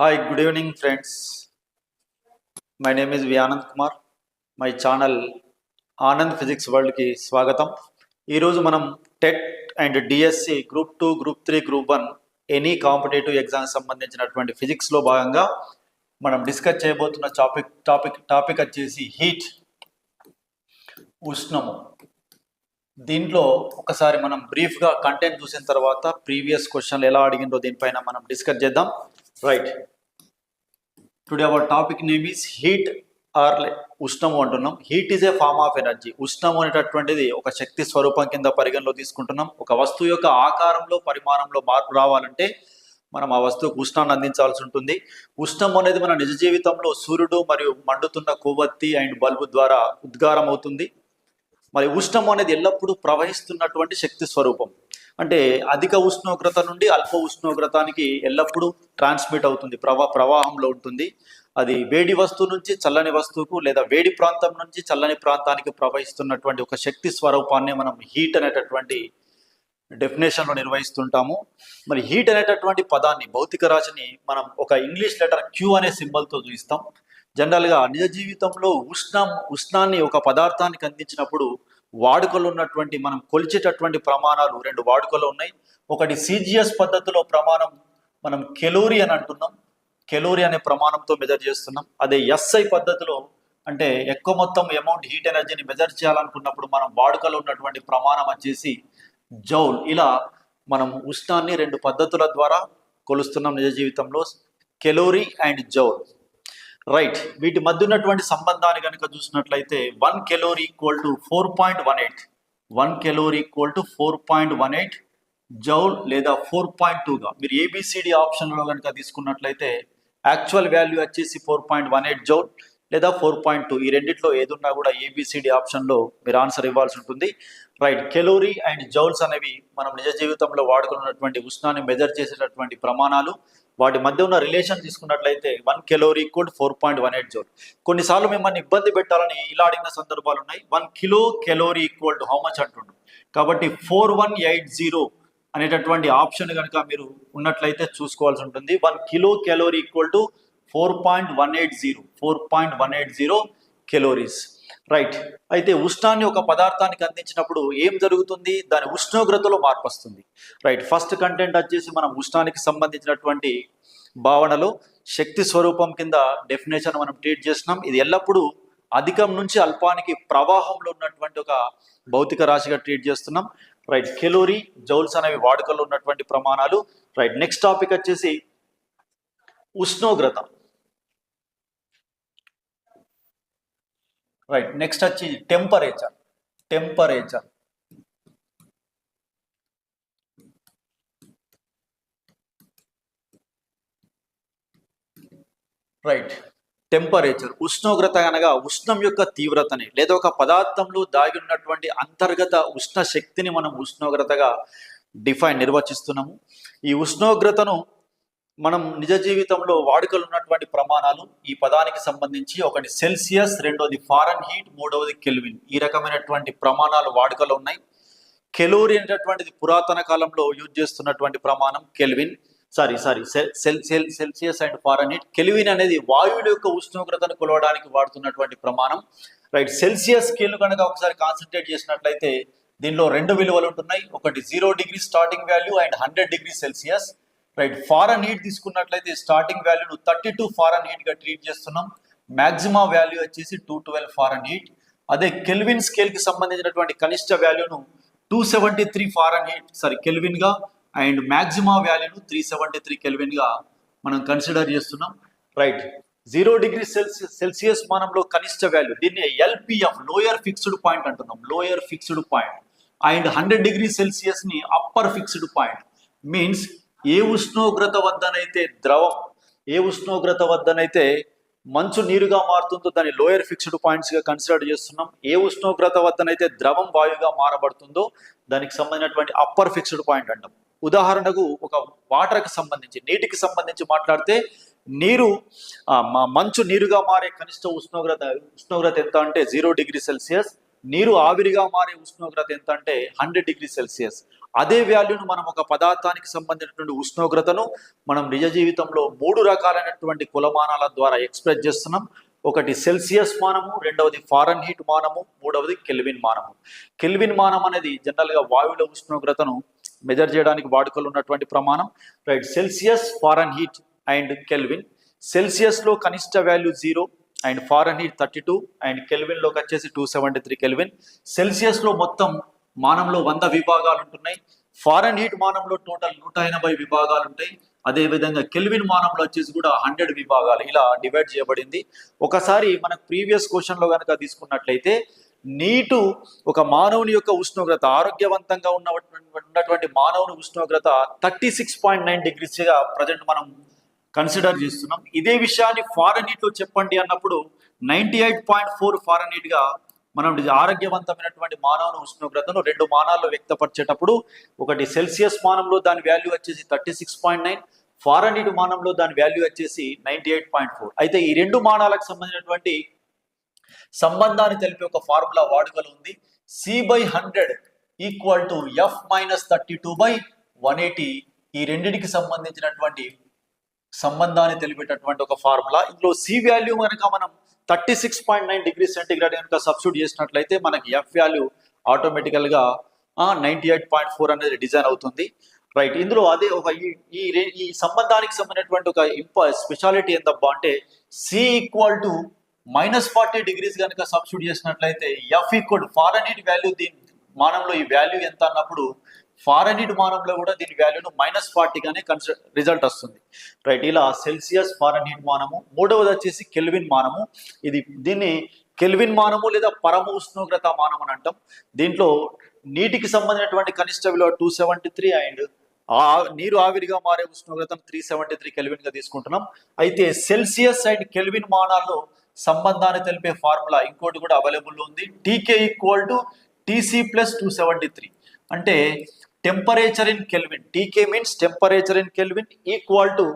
Hi good evening friends my name is V Anand Kumar my channel Anand physics వరల్డ్కి స్వాగతం. ఈరోజు మనం TET and DSC group two group three group one any competitive exams సంబంధించినటువంటి ఫిజిక్స్లో భాగంగా మనం discuss చేయబోతున్న topic topic topic వచ్చేసి heat ఉష్ణము. దీంట్లో ఒకసారి మనం బ్రీఫ్గా కంటెంట్ చూసిన తర్వాత ప్రీవియస్ క్వశ్చన్లు ఎలా అడిగిందో దీనిపైన మనం డిస్కస్ చేద్దాం. Right today our topic name is heat or ఉష్ణము అంటున్నాం. Heat is a form of energy ఉష్ణం అనేటటువంటిది ఒక శక్తి స్వరూపం కింద పరిగణలో తీసుకుంటున్నాం. ఒక వస్తువు యొక్క ఆకారంలో పరిమాణంలో మార్పు రావాలంటే మనం ఆ వస్తువుకు ఉష్ణాన్ని అందించాల్సి ఉంటుంది. ఉష్ణం అనేది మన నిజ జీవితంలో సూర్యుడు మరియు మండుతున్న కొవ్వొత్తి అండ్ బల్బు ద్వారా ఉద్గారం అవుతుంది మరి ఉష్ణం అనేది ఎల్లప్పుడూ ప్రవహిస్తున్నటువంటి శక్తి స్వరూపం. అంటే అధిక ఉష్ణోగ్రత నుండి అల్ప ఉష్ణోగ్రతానికి ఎల్లప్పుడూ ట్రాన్స్మిట్ అవుతుంది ప్రవా ప్రవాహంలో ఉంటుంది. అది వేడి వస్తువు నుంచి చల్లని వస్తువుకు లేదా వేడి ప్రాంతం నుంచి చల్లని ప్రాంతానికి ప్రవహిస్తున్నటువంటి ఒక శక్తి స్వరూపాన్ని మనం హీట్ అనేటటువంటి డెఫినేషన్లో నిర్వహిస్తుంటాము. మరి హీట్ అనేటటువంటి పదాన్ని భౌతిక రాశిని మనం ఒక ఇంగ్లీష్ లెటర్ క్యూ అనే సింబల్తో చూపిస్తాం. జనరల్గా నిజ జీవితంలో ఉష్ణం ఉష్ణాన్ని ఒక పదార్థానికి అందించినప్పుడు వాడుకలో ఉన్నటువంటి మనం కొలిచేటటువంటి ప్రమాణాలు రెండు వాడుకలు ఉన్నాయి. ఒకటి సిజిఎస్ పద్ధతిలో ప్రమాణం మనం కెలోరీ అని అంటున్నాం. కెలోరీ అనే ప్రమాణంతో మెజర్ చేస్తున్నాం. అదే ఎస్ఐ పద్ధతిలో అంటే ఎక్కువ మొత్తం అమౌంట్ హీట్ ఎనర్జీని మెజర్ చేయాలనుకున్నప్పుడు మనం వాడుకలో ఉన్నటువంటి ప్రమాణం వచ్చేసి జౌల్. ఇలా మనం ఉష్ణాన్ని రెండు పద్ధతుల ద్వారా కొలుస్తున్నాం నిజ జీవితంలో కెలోరీ అండ్ జౌల్. రైట్ వీటి మధ్య ఉన్నటువంటి సంబంధాన్ని కనుక చూసినట్లయితే one calorie equal to four point one eight one calorie equal to four point one eight joule లేదా ఫోర్ పాయింట్ టూగా మీరు ఏబిసిడి ఆప్షన్లో కనుక తీసుకున్నట్లయితే యాక్చువల్ వాల్యూ వచ్చేసి four point one eight joule లేదా ఫోర్ పాయింట్ టూ ఈ రెండిట్లో ఏదున్నా కూడా ఏబిసిడి ఆప్షన్లో మీరు ఆన్సర్ ఇవ్వాల్సి ఉంటుంది. రైట్ కెలోరీ అండ్ జౌల్స్ అనేవి మనం నిజ జీవితంలో వాడుకున్నటువంటి ఉష్ణాన్ని మెజర్ చేసేటటువంటి ప్రమాణాలు. వాటి మధ్య ఉన్న రిలేషన్ తీసుకున్నట్లయితే one calorie equal four point one eight joule కొన్నిసార్లు మిమ్మల్ని ఇబ్బంది పెట్టాలని ఇలా అడిగిన సందర్భాలు ఉన్నాయి. One kilo calorie equal to how much అంటుండు కాబట్టి ఫోర్ వన్ ఎయిట్ జీరో అనేటటువంటి ఆప్షన్ కనుక మీరు ఉన్నట్లయితే చూసుకోవాల్సి ఉంటుంది. One kilo calorie equal to four point one eight zero four point one eight zero calories right అయితే ఉష్ణాన్ని ఒక పదార్థానికి అందించినప్పుడు ఏం జరుగుతుంది? దాని ఉష్ణోగ్రతలో మార్పు వస్తుంది. రైట్ ఫస్ట్ కంటెంట్ వచ్చేసి మనం ఉష్ణానికి సంబంధించినటువంటి భావనలో శక్తి స్వరూపం కింద డెఫినేషన్ మనం ట్రీట్ చేస్తున్నాం ఇది ఎల్లప్పుడూ అధికం నుంచి అల్పానికి ప్రవాహంలో ఉన్నటువంటి ఒక భౌతిక రాశిగా ట్రీట్ చేస్తున్నాం. రైట్ కెలోరీ జౌల్స్ అనేవి వాడుకలో ఉన్నటువంటి ప్రమాణాలు. రైట్ నెక్స్ట్ టాపిక్ వచ్చేసి ఉష్ణోగ్రత. రైట్ నెక్స్ట్ వచ్చి టెంపరేచర్ టెంపరేచర్ రైట్ టెంపరేచర్ ఉష్ణోగ్రత అనగా ఉష్ణం యొక్క తీవ్రతని లేదా ఒక పదార్థంలో దాగి ఉన్నటువంటి అంతర్గత ఉష్ణ శక్తిని మనం ఉష్ణోగ్రతగా డిఫైన్ నిర్వచిస్తున్నాము. ఈ ఉష్ణోగ్రతను మనం నిజ జీవితంలో వాడుకలు ఉన్నటువంటి ప్రమాణాలు ఈ పదానికి సంబంధించి ఒకటి సెల్సియస్ రెండోది ఫారెన్ హీట్ మూడవది కెల్విన్. ఈ రకమైనటువంటి ప్రమాణాలు వాడుకలో ఉన్నాయి. కెలోరీ అనేటటువంటిది పురాతన కాలంలో యూజ్ చేస్తున్నటువంటి ప్రమాణం kelvin. Sorry sorry cel cel Celsius and Fahrenheit. Kelvin అనేది వాయువుల యొక్క ఉష్ణోగ్రతను కొలవడానికి వాడుతున్నటువంటి ప్రమాణం. రైట్ సెల్సియస్ స్కేల్ కనుక ఒకసారి కాన్సన్ట్రేట్ చేసినట్లయితే దీనిలో రెండు విలువలు ఉంటున్నాయి. ఒకటి zero degree starting value and hundred degree Celsius. Right Fahrenheit తీసుకున్నట్లయితే స్టార్టింగ్ వాల్యూను థర్టీ టూ ఫారెన్ హీట్గా ట్రీట్ చేస్తున్నాం. మాక్సిమం వాల్యూ వచ్చేసి టూ ట్వెల్వ్ ఫారెన్ హీట్. అదే కెల్విన్ స్కేల్కి సంబంధించినటువంటి కనిష్ట వాల్యూను two seventy three Fahrenheit sorry కెల్విన్గా and maximum వాల్యూను త్రీ సెవెంటీ త్రీ కెల్విన్గా మనం కన్సిడర్ చేస్తున్నాం. Right zero degree Celsius Celsius మానంలో కనిష్ట వాల్యూ దీన్ని ఎల్పిఎఫ్ లోయర్ ఫిక్స్డ్ పాయింట్ అంటున్నాం. Lower fixed point. And hundred degree సెల్సియస్ని upper fixed point means ఏ ఉష్ణోగ్రత వద్దనైతే ద్రవం ఏ ఉష్ణోగ్రత వద్దనైతే మంచు నీరుగా మారుతుందో దాని లోయర్ ఫిక్స్డ్ పాయింట్స్గా కన్సిడర్ చేస్తున్నాం. ఏ ఉష్ణోగ్రత వద్దనైతే ద్రవం వాయుగా మారబడుతుందో దానికి సంబంధించినటువంటి అప్పర్ ఫిక్స్డ్ పాయింట్ అంటాం. ఉదాహరణకు ఒక వాటర్కి సంబంధించి నీటికి సంబంధించి మాట్లాడితే నీరు మంచు నీరుగా మారే కనిష్ట ఉష్ణోగ్రత ఉష్ణోగ్రత ఎంత అంటే జీరో డిగ్రీ సెల్సియస్ నీరు ఆవిరిగా మారే ఉష్ణోగ్రత ఎంత అంటే హండ్రెడ్ డిగ్రీ సెల్సియస్ అదే వాల్యూను మనం ఒక పదార్థానికి సంబంధించినటువంటి ఉష్ణోగ్రతను మనం నిజ జీవితంలో మూడు రకాలైనటువంటి కులమానాల ద్వారా ఎక్స్ప్రెస్ చేస్తున్నాం. ఒకటి సెల్సియస్ మానము రెండవది ఫారెన్ హీట్ మానము మూడవది కెల్విన్ మానము. కెల్విన్ మానం అనేది జనరల్గా వాయువుల ఉష్ణోగ్రతను మెజర్ చేయడానికి వాడుకలు ఉన్నటువంటి ప్రమాణం. Right Celsius Fahrenheit and kelvin. సెల్సియస్లో కనిష్ట value zero and Fahrenheit thirty two and కెల్విన్లోకి వచ్చేసి టూ సెవెంటీ త్రీ కెల్విన్. సెల్సియస్లో మొత్తం మానంలో వంద విభాగాలు ఉంటున్నాయి. ఫారెన్ హీట్ మానంలో టోటల్ నూట ఎనభై విభాగాలు ఉంటాయి. అదే విధంగా కెల్విన్ మానంలో వచ్చేసి కూడా హండ్రెడ్ విభాగాలు ఇలా డివైడ్ చేయబడింది. ఒకసారి మనకు ప్రీవియస్ క్వశ్చన్లో కనుక తీసుకున్నట్లయితే నీటు ఒక మానవుని యొక్క ఉష్ణోగ్రత ఆరోగ్యవంతంగా ఉన్న ఉన్నటువంటి మానవుని ఉష్ణోగ్రత థర్టీ సిక్స్ పాయింట్ నైన్ డిగ్రీస్గా ప్రజెంట్ మనం కన్సిడర్ చేస్తున్నాం. ఇదే విషయాన్ని ఫారెన్ హీట్లో చెప్పండి అన్నప్పుడు నైంటీ ఎయిట్ పాయింట్ ఫోర్ ఫారెన్గా మనం ఆరోగ్యవంతమైనటువంటి మానవుని ఉష్ణోగ్రతను రెండు మానాల్లో వ్యక్తపరిచేటప్పుడు ఒకటి సెల్సియస్ మానంలో దాని వాల్యూ వచ్చేసి thirty six point nine Fahrenheit మానంలో దాని వాల్యూ వచ్చేసి నైంటీ ఎయిట్ పాయింట్ ఫోర్. అయితే ఈ రెండు మానాలకు సంబంధించినటువంటి సంబంధాన్ని తెలిపే ఒక ఫార్ములా వాడుకలు ఉంది. C by hundred equal to F minus thirty two by one eighty. ఈ రెండింటికి సంబంధించినటువంటి సంబంధాన్ని తెలిపేటటువంటి ఒక ఫార్ములా. ఇందులో సి వాల్యూ కనుక మనం thirty six point nine degree centigrade కనుక సబ్స్టిట్యూట్ చేసినట్లయితే మనకి ఎఫ్ వాల్యూ ఆటోమేటికల్గా నైంటీ ఎయిట్ పాయింట్ ఫోర్ అనేది డిజైన్ అవుతుంది. రైట్ ఇందులో అదే ఒక ఈ- ఈ సంబంధానికి సంబంధించినటువంటి ఒక ఇంప స్పెషాలిటీ ఏంటబ్బా అంటే C equal to minus forty degrees కనుక సబ్స్టిట్యూట్ చేసినట్లయితే F equal Fahrenheit value దీని మానంలో ఈ వాల్యూ ఎంత అన్నప్పుడు ఫారెన్ మానంలో కూడా దీని వాల్యూను మైనస్ ఫార్టీగానే కన్సిడర్ రిజల్ట్ వస్తుంది. రైట్ ఇలా సెల్సియస్ ఫారెన్ మానము. మూడవది వచ్చేసి కెల్విన్ మానము. ఇది దీన్ని కెల్విన్ మానము లేదా పరమ ఉష్ణోగ్రత మానం అని అంటాం. దీంట్లో నీటికి సంబంధించినటువంటి కనిష్ట విలువ టూ సెవెంటీ త్రీ అండ్ ఆ నీరు ఆవిరిగా మారే ఉష్ణోగ్రతను త్రీ సెవెంటీ త్రీ కెల్విన్గా తీసుకుంటున్నాం. అయితే సెల్సియస్ అండ్ కెల్విన్ మానాల్లో సంబంధాన్ని తెలిపే ఫార్ములా ఇంకోటి కూడా అవైలబుల్ ఉంది. TK equal to TC plus two seventy three అంటే temperature in kelvin TK means temperature in kelvin equal to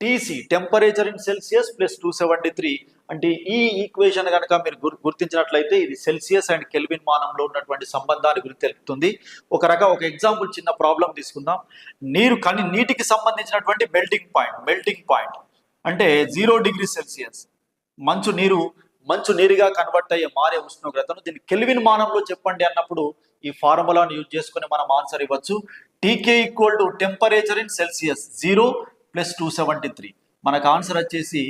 TC temperature in Celsius plus two seventy three అంటే ఈ equation కనుక మీరు గుర్- గుర్తించినట్లయితే ఇది సెల్సియస్ అండ్ కెల్విన్ మానంలో ఉన్నటువంటి సంబంధాన్ని గురించి తెలుపుతుంది ఒక రకం ఒక ఎగ్జాంపుల్ చిన్న ప్రాబ్లం తీసుకుందాం. నీరు కానీ నీటికి సంబంధించినటువంటి మెల్టింగ్ పాయింట్ మెల్టింగ్ పాయింట్ అంటే జీరో డిగ్రీ సెల్సియస్ మంచు నీరు మంచు నీరుగా కన్వర్ట్ అయ్యే మారే ఉష్ణోగ్రతను దీన్ని కెల్విన్ మానంలో చెప్పండి అన్నప్పుడు ఈ ఫార్ములాను యూజ్ చేసుకుని మనం ఆన్సర్ ఇవ్వచ్చు. TK equal to temperature in Celsius zero plus two seventy three మనకు ఆన్సర్ వచ్చేసి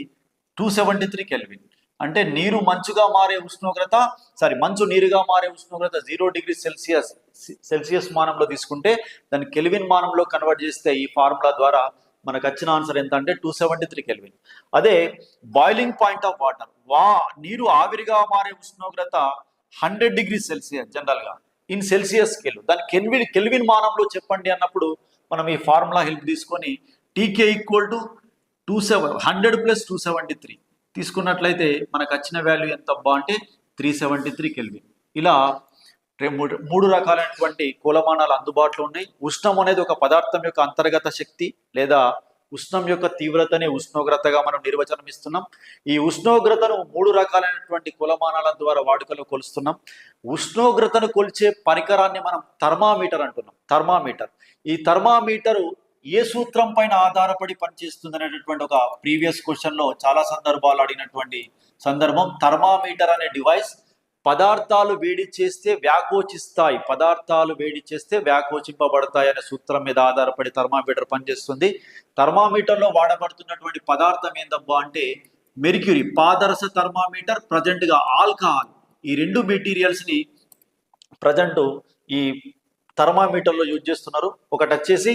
టూ సెవెంటీ త్రీ కెల్విన్ అంటే నీరు మంచుగా మారే ఉష్ణోగ్రత సారీ మంచు నీరుగా మారే ఉష్ణోగ్రత జీరో డిగ్రీ సెల్సియస్ సెల్సియస్ మానంలో తీసుకుంటే దాన్ని కెల్విన్ మానంలో కన్వర్ట్ చేస్తే ఈ ఫార్ములా ద్వారా మనకు వచ్చిన ఆన్సర్ ఎంత అంటే టూ సెవెంటీ త్రీ కెల్విన్ అదే బాయిలింగ్ పాయింట్ ఆఫ్ వాటర్ వా నీరు ఆవిరిగా మారే ఉష్ణోగ్రత హండ్రెడ్ డిగ్రీ సెల్సియస్ జనరల్గా ఇన్ సెల్సియస్ స్కేల్. దాని కెల్విన్ కెల్విన్ మానంలో చెప్పండి అన్నప్పుడు మనం ఈ ఫార్ములా హెల్ప్ తీసుకొని TK equal to two seven hundred plus two seventy three. తీసుకున్నట్లయితే మనకు వచ్చిన వాల్యూ ఎంత అబ్బా అంటే త్రీ సెవెంటీ త్రీ కెల్విన్. ఇలా మూడు మూడు రకాలైనటువంటి కూలమానాలు అందుబాటులో ఉన్నాయి. ఉష్ణం అనేది ఒక పదార్థం యొక్క అంతర్గత శక్తి లేదా ఉష్ణం యొక్క తీవ్రతనే ఉష్ణోగ్రతగా మనం నిర్వచనం ఇస్తున్నాం. ఈ ఉష్ణోగ్రతను మూడు రకాలైనటువంటి కులమానాల ద్వారా వాడుకలో కొలుస్తున్నాం. ఉష్ణోగ్రతను కొలిచే పరికరాన్ని మనం థర్మామీటర్ అంటున్నాం. థర్మామీటర్. ఈ థర్మామీటరు ఏ సూత్రం పైన ఆధారపడి పనిచేస్తుంది అనేటటువంటి ఒక ప్రీవియస్ క్వశ్చన్లో చాలా సందర్భాలు అడిగినటువంటి సందర్భం. థర్మామీటర్ అనే డివైస్ పదార్థాలు వేడి చేస్తే వ్యాకోచిస్తాయి. పదార్థాలు వేడి చేస్తే వ్యాకోచింపబడతాయి అనే సూత్రం మీద ఆధారపడి థర్మామీటర్ పనిచేస్తుంది. థర్మామీటర్లో వాడబడుతున్నటువంటి పదార్థం ఏందబ్బా అంటే మెర్క్యూరీ పాదరస థర్మామీటర్ ప్రజెంట్గా ఆల్కహాల్. ఈ రెండు మెటీరియల్స్ని ప్రజెంట్ ఈ థర్మామీటర్లో యూజ్ చేస్తున్నారు. ఒకటి వచ్చేసి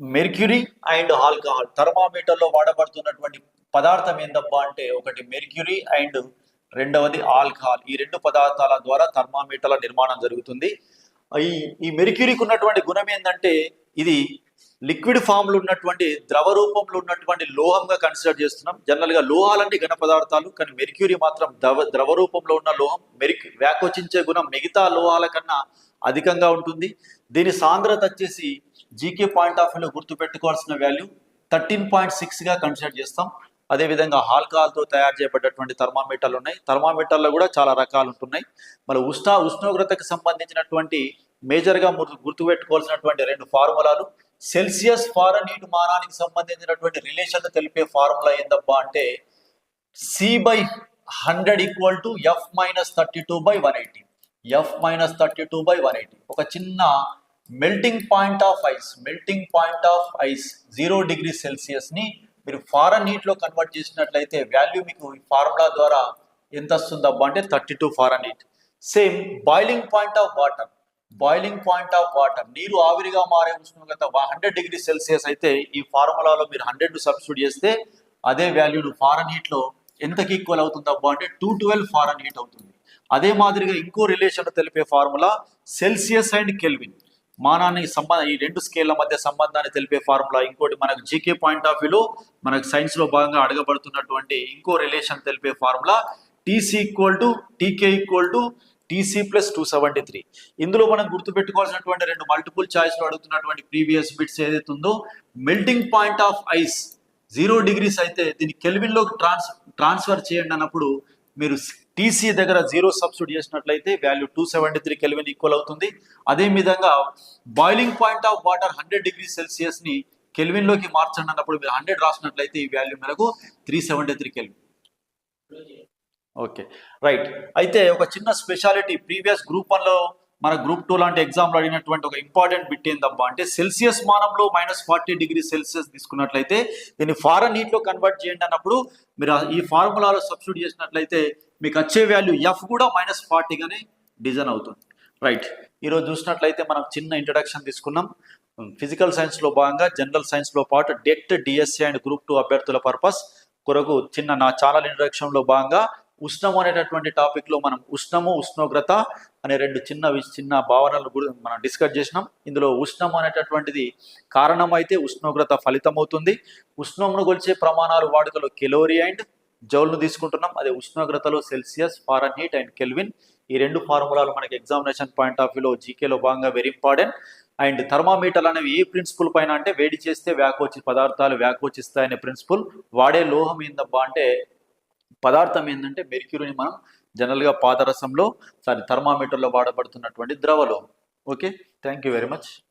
మెర్క్యూరీ అండ్ ఆల్కహాల్. థర్మామీటర్లో వాడబడుతున్నటువంటి పదార్థం ఏందబ్బా అంటే ఒకటి మెర్క్యూరీ అండ్ రెండవది ఆల్కహాల్. ఈ రెండు పదార్థాల ద్వారా థర్మామీటర్ల నిర్మాణం జరుగుతుంది. ఈ ఈ మెరిక్యూరీకి ఉన్నటువంటి గుణం ఏంటంటే ఇది లిక్విడ్ ఫామ్లో ఉన్నటువంటి ద్రవ రూపంలో ఉన్నటువంటి లోహంగా కన్సిడర్ చేస్తున్నాం. జనరల్గా లోహాలన్నీ ఘన పదార్థాలు కానీ మెరిక్యూరీ మాత్రం ద్రవ ద్రవ రూపంలో ఉన్న లోహం మెరిక్ వ్యాకోచించే గుణం మిగతా లోహాల కన్నా అధికంగా ఉంటుంది. దీని సాంద్రత వచ్చేసి జీకే పాయింట్ ఆఫ్ వ్యూలో గుర్తుపెట్టుకోవాల్సిన వాల్యూ థర్టీన్ పాయింట్ సిక్స్గా కన్సిడర్ చేస్తాం. అదేవిధంగా హాల్కాల్తో తయారు చేయబడ్డటువంటి థర్మామీటర్లు ఉన్నాయి థర్మామీటర్లో కూడా చాలా రకాలు ఉంటున్నాయి మరి ఉష్ణ ఉష్ణోగ్రతకు సంబంధించినటువంటి మేజర్గా గుర్తు గుర్తుపెట్టుకోవాల్సినటువంటి రెండు ఫార్ములాలు. సెల్సియస్ ఫారనీట్ మానానికి సంబంధించినటువంటి రిలేషన్ తెలిపే ఫార్ములా ఏందబ్బా అంటే C by hundred equal to F minus thirty two by one eighty. F minus thirty two by one eighty. ఒక చిన్న melting point of ice melting point of ice zero degree సెల్సియస్ని మీరు ఫారెన్ హీట్లో convert చేసినట్లయితే value మీకు ఈ formula ద్వారా ఎంత వస్తుందబ్బా అంటే thirty two Fahrenheit same boiling point of water boiling point of water నీరు ఆవిరిగా మారే ఉష్ణోగ్రత హండ్రెడ్ డిగ్రీ సెల్సియస్ అయితే ఈ ఫార్ములాలో మీరు హండ్రెడ్ సబ్స్టిట్యూట్ చేస్తే అదే వాల్యూను ఫారెన్ హీట్లో ఎంతకి ఈక్వల్ అవుతుంది అబ్బా అంటే టూ ట్వెల్వ్ ఫారెన్ హీట్ అవుతుంది. అదే మాదిరిగా ఇంకో రిలేషన్ తెలిపే ఫార్ములా సెల్సియస్ అండ్ కెల్విన్ మానానికి సంబంధం ఈ రెండు స్కేళ్ళ మధ్య సంబంధాన్ని తెలిపే ఫార్ములా. ఇంకోటి మనకు జీకే పాయింట్ ఆఫ్ వ్యూలో మనకు సైన్స్లో భాగంగా అడగబడుతున్నటువంటి ఇంకో రిలేషన్ తెలిపే formula. TC equal to TK equal to TC plus two seventy three. ఇందులో మనం గుర్తుపెట్టుకోవాల్సినటువంటి రెండు మల్టిపుల్ చాయిస్లో అడుగుతున్నటువంటి ప్రీవియస్ బిట్స్ ఏదైతే ఉందో melting point of ice. Zero degrees అయితే దీన్ని కెల్విన్లోకి ట్రాన్స్ ట్రాన్స్ఫర్ చేయండి అన్నప్పుడు మీరు టీసీ దగ్గర జీరో సబ్సిడీ చేసినట్లయితే value two seventy three kelvin equal అవుతుంది. అదే విధంగా boiling point of water hundred degree సెల్సియస్ని కెల్విన్లోకి మార్చండి అన్నప్పుడు మీరు హండ్రెడ్ రాసినట్లయితే ఈ వాల్యూ మేరకు three seventy three kelvin okay right అయితే ఒక చిన్న స్పెషాలిటీ ప్రీవియస్ గ్రూప్ వన్లో మన గ్రూప్ టూ లాంటి ఎగ్జామ్లో అడిగినటువంటి ఒక ఇంపార్టెంట్ బిట్ ఏందబ్బా అంటే సెల్సియస్ మానంలో మైనస్ ఫార్టీ డిగ్రీ సెల్సియస్ తీసుకున్నట్లయితే దీన్ని ఫారెన్ హీట్లో కన్వర్ట్ చేయండి అన్నప్పుడు మీరు ఈ ఫార్ములాలో సబ్స్టిట్యూట్ చేసినట్లయితే మీకు వచ్చే వాల్యూ ఎఫ్ కూడా మైనస్ ఫార్టీగానే డిజైన్ అవుతుంది. రైట్ ఈరోజు చూసినట్లయితే మనం చిన్న ఇంట్రడక్షన్ తీసుకున్నాం. ఫిజికల్ సైన్స్లో భాగంగా జనరల్ సైన్స్లో పాటు డెట్ డిఎస్సి అండ్ గ్రూప్ టూ అభ్యర్థుల పర్పస్ కొరకు చిన్న నా ఛానల్ ఇంట్రడక్షన్లో భాగంగా ఉష్ణం అనేటటువంటి టాపిక్లో మనం ఉష్ణము ఉష్ణోగ్రత అనే రెండు చిన్న వి- చిన్న భావనలు కూడా మనం డిస్కస్ చేసినాం. ఇందులో ఉష్ణం అనేటటువంటిది కారణమైతే ఉష్ణోగ్రత ఫలితం అవుతుంది ఉష్ణమును కొలిచే ప్రమాణాలు వాడుకలో కెలోరీ అండ్ జౌల్ను తీసుకుంటున్నాం. అదే ఉష్ణోగ్రతలో Celsius Fahrenheit and kelvin. ఈ రెండు ఫార్ములాలు మనకి ఎగ్జామినేషన్ పాయింట్ ఆఫ్ వ్యూలో జీకేలో భాగంగా వెరీ ఇంపార్టెంట్. అండ్ థర్మామీటర్ అనేవి ఏ ప్రిన్సిపల్ పైన అంటే వేడి చేస్తే వ్యాకోచి పదార్థాలు వ్యాకోచిస్తాయనే ప్రిన్సిపల్. వాడే లోహం ఏందబ్బా అంటే పదార్థం ఏంటంటే మెర్క్యూరీని మనం జనరల్గా పాదరసంలో సారీ థర్మామీటర్లో వాడబడుతున్నటువంటి ద్రవ లోహం okay? Thank you very much.